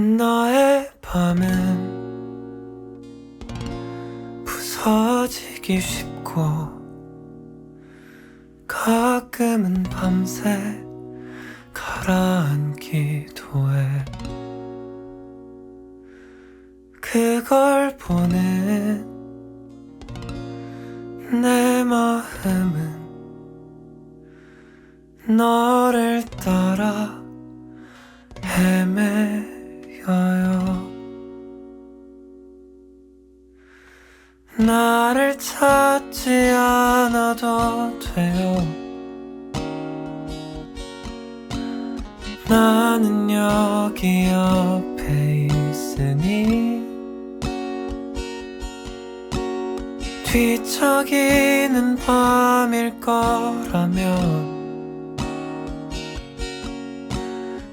너의 밤은 부서지기 쉽고 가끔은 밤새 가라앉기도 해. 그걸 보는 내 마음은 너를 따라 헤매 여요? 나를 찾지 않아도 돼요. 나는 여기 옆에 있으니 뒤척이는 밤일 거라면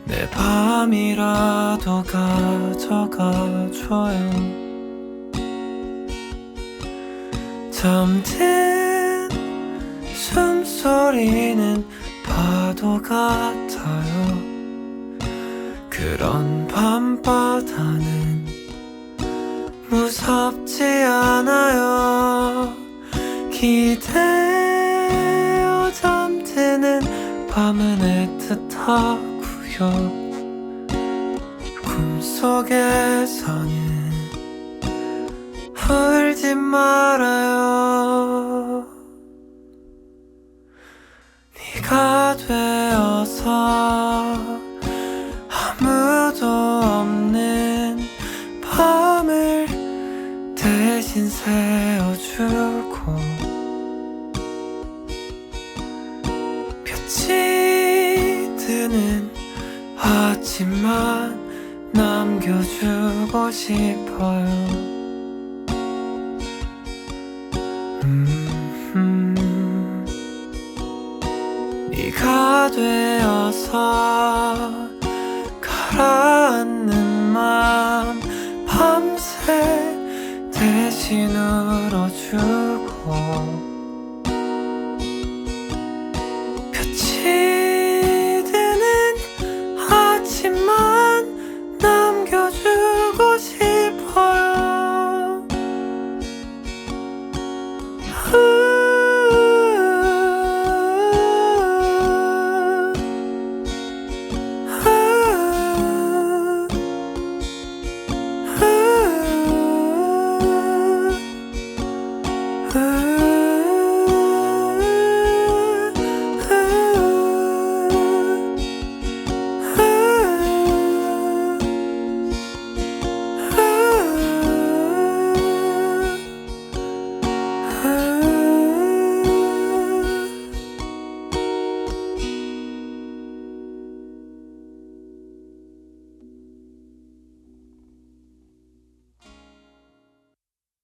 내 밤이라도 가져가줘요. 잠든 숨소리는 파도 같아요. 그런 밤바다는 무섭지 않아요. 기대어 잠드는 밤은 애틋하고요 꿈속에서는 울지 말아요. 네가 되어서 아무도 없는 밤을 대신 세워주고 아침만 남겨주고 싶어요. 음, 네가 되어서 가라앉는 맘 밤새 대신 울어주고